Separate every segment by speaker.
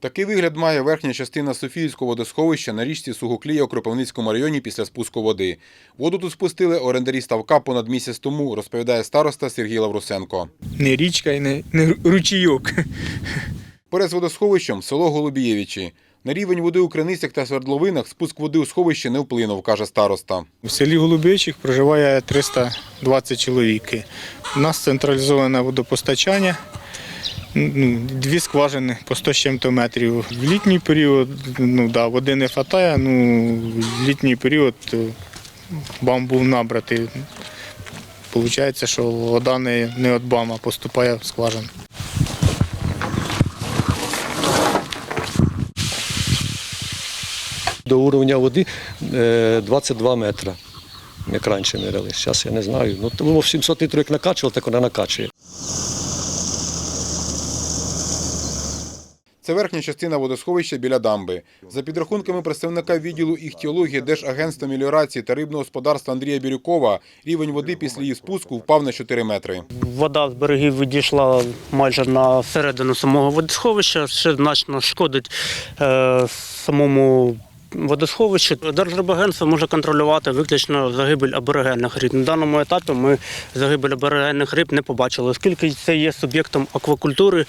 Speaker 1: Такий вигляд має верхня частина Софіївського водосховища на річці Сугоклія у Кропивницькому районі після спуску води. Воду тут спустили орендарі ставка понад місяць тому, розповідає староста Сергій Лаврусенко.
Speaker 2: Не річка і не, не ручійок.
Speaker 1: Перед водосховищем село Голубієвичі. На рівень води у криницях та свердловинах спуск води у сховище не вплинув, каже староста.
Speaker 2: В селі Голубичих проживає 320 чоловік. У нас централізоване водопостачання. Ну, дві скважини по 100 з чим-то метрів. В літній період ну, да, води не вистачає, ну, в літній період е, бам був набратий. Получається, що вода не, не від бама поступає в скважину.
Speaker 3: До уровня води е, 22 метра, як раніше міряли. Зараз я не знаю. Ну, то 700 літрів як накачувало, так вона накачує.
Speaker 1: Це верхня частина водосховища біля дамби. За підрахунками представника відділу іхтіології Держагентства меліорації та рибного господарства Андрія Бірюкова, рівень води після її спуску впав на 4 метри.
Speaker 4: Вода з берегів відійшла майже на середину самого водосховища, ще значно шкодить е, самому водосховищу. Держрибагентство може контролювати виключно загибель аборигенних риб. На даному етапі ми загибель аборигенних риб не побачили. Оскільки це є суб'єктом аквакультури,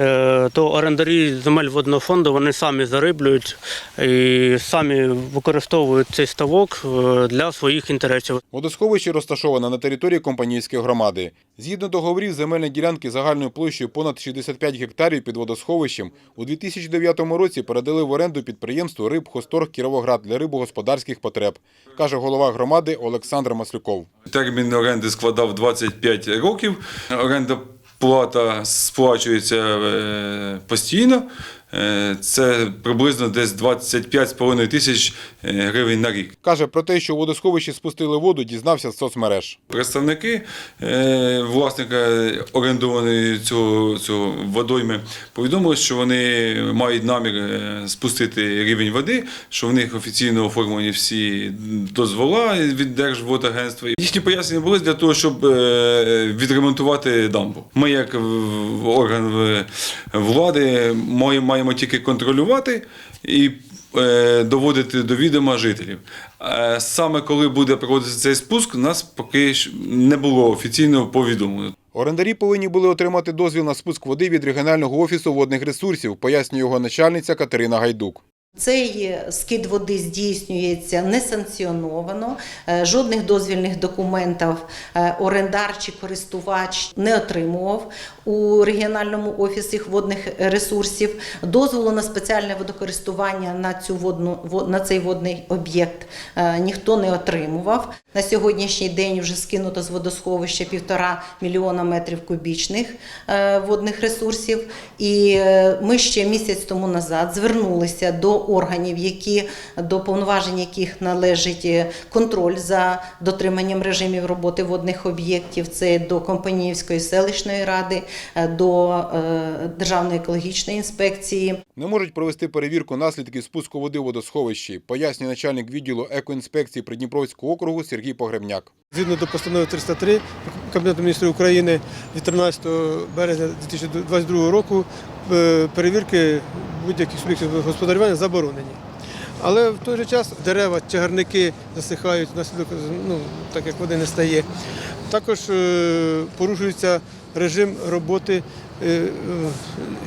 Speaker 4: е, то орендарі земель водного фонду вони самі зариблюють і самі використовують цей ставок е, для своїх інтересів.
Speaker 1: Водосховище розташоване на території Компанійської громади. Згідно договорів, земельні ділянки загальною площею понад 65 гектарів під водосховищем у 2009 році передали в оренду підприємству Риб Хосторг Кіровоград для рибогосподарських потреб, каже голова громади Олександр Маслюков.
Speaker 5: Термін оренди складав 25 років. Оренда плата сплачується е, постійно. Е, Це приблизно десь 25,5 тисяч е, гривень на рік.
Speaker 1: Каже про те, що у водосховищі спустили воду, дізнався з соцмереж.
Speaker 5: Представники е, власника орендованої цього, цього водойми повідомили, що вони мають намір спустити рівень води, що в них офіційно оформлені всі дозвола від Держводагентства. Їхні пояснення були для того, щоб відремонтувати дамбу. Ми, як орган влади, маємо маємо тільки контролювати і е, доводити до відома жителів. Е, Саме коли буде проводитися цей спуск, нас поки не було офіційно повідомлено.
Speaker 1: Орендарі повинні були отримати дозвіл на спуск води від регіонального офісу водних ресурсів, пояснює його начальниця Катерина Гайдук.
Speaker 6: Цей скид води здійснюється несанкціоновано, е, жодних дозвільних документів е, орендар чи користувач не отримував у регіональному офісі водних ресурсів. Дозволу на спеціальне водокористування на цю водну на цей водний об'єкт е, ніхто не отримував. На сьогоднішній день вже скинуто з водосховища півтора мільйона метрів кубічних е, водних ресурсів. І е, ми ще місяць тому назад звернулися до органів, які до повноважень яких належить е, контроль за дотриманням режимів роботи водних об'єктів. Це до Компаніївської селищної ради, е, до е, Державної екологічної інспекції.
Speaker 1: Не можуть провести перевірку наслідків спуску води у водосховищі, пояснює начальник відділу екоінспекції Придніпровського округу Сергій Погребняк.
Speaker 7: Згідно до постанови 303 Кабінету міністрів України від 13 березня 2022 року перевірки будь-яких суб'єктів господарювання заборонені. Але в той же час дерева, чагарники засихають внаслідок, ну, так як води не стає. Також е, порушується режим роботи е, е,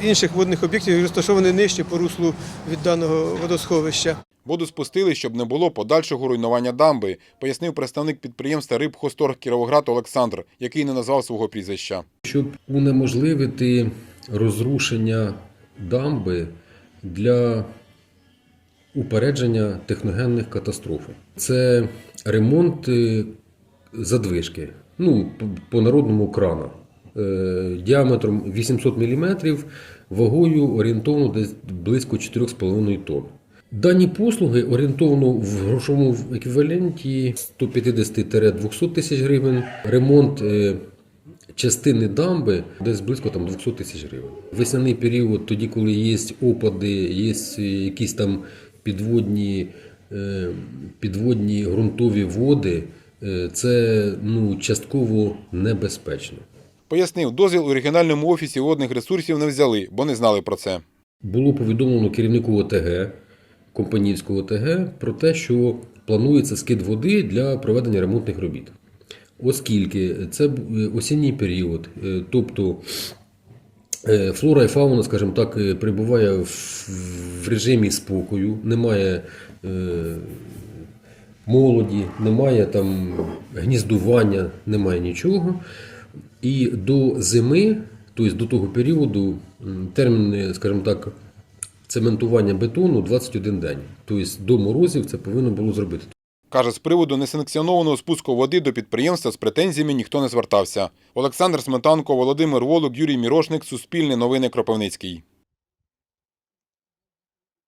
Speaker 7: інших водних об'єктів, які розташовані нижче по руслу від даного водосховища.
Speaker 1: Воду спустили, щоб не було подальшого руйнування дамби, пояснив представник підприємства Риб Хосторг Кіровоград Олександр, який не назвав свого прізвища.
Speaker 8: щоб унеможливити розрушення дамби для упередження техногенних катастроф. Це ремонт задвижки, ну, по-народному крана, е, діаметром 800 мм, вагою орієнтовно десь близько 4,5 тонн. Дані послуги орієнтовно в грошовому еквіваленті 150-200 тисяч гривень. Ремонт е, частини дамби десь близько там 200 тисяч гривень. Весняний період, тоді, коли є опади, є якісь там підводні, е, підводні ґрунтові води, е, це ну, частково небезпечно.
Speaker 1: Пояснив, дозвіл у регіональному офісі водних ресурсів не взяли, бо не знали про це.
Speaker 8: Було повідомлено керівнику ОТГ, компанійського ОТГ, про те, що планується скид води для проведення ремонтних робіт. Оскільки це осінній період, е, тобто е, флора і фауна, скажімо так, е, перебуває в, режимі спокою, немає е, молоді, немає там гніздування, немає нічого. І до зими, тобто до того періоду, термін, скажімо так, цементування бетону 21 день. Тобто до морозів це повинно було зробити.
Speaker 1: Каже, з приводу несанкціонованого спуску води до підприємства з претензіями ніхто не звертався. Олександр Сметанко, Володимир Волок, Юрій Мірошник, Суспільне новини Кропивницький.